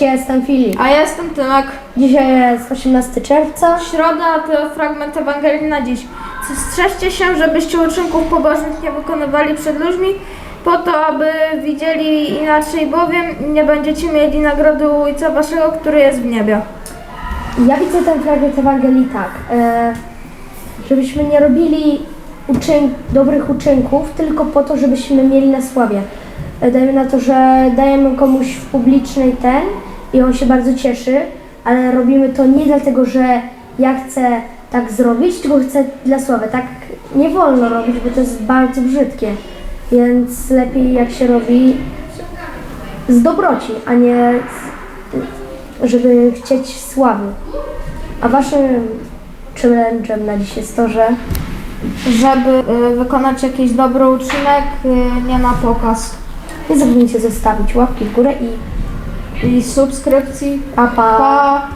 Ja jestem Filip. A ja jestem Tymek. Dzisiaj jest 18 czerwca. Środa to fragment Ewangelii na dziś. Strzeżcie się, żebyście uczynków pobożnych nie wykonywali przed ludźmi, po to, aby widzieli inaczej, bowiem nie będziecie mieli nagrody u Ojca Waszego, który jest w niebie. Ja widzę ten fragment Ewangelii tak, e, żebyśmy nie robili uczyn- dobrych uczynków tylko po to, żebyśmy mieli na sławie. E, dajmy na to, że dajemy komuś w publicznej ten i on się bardzo cieszy, ale robimy to nie dlatego, że ja chcę tak zrobić, tylko chcę dla sławy. Tak nie wolno robić, bo to jest bardzo brzydkie. Więc lepiej jak się robi z dobroci, a nie z, żeby chcieć sławy. A waszym challenge'em na dziś jest to, że Żeby y, wykonać jakiś dobry uczynek, y, nie na pokaz. nie zapomnijcie zostawić łapki w górę i и субскрипции. Апа.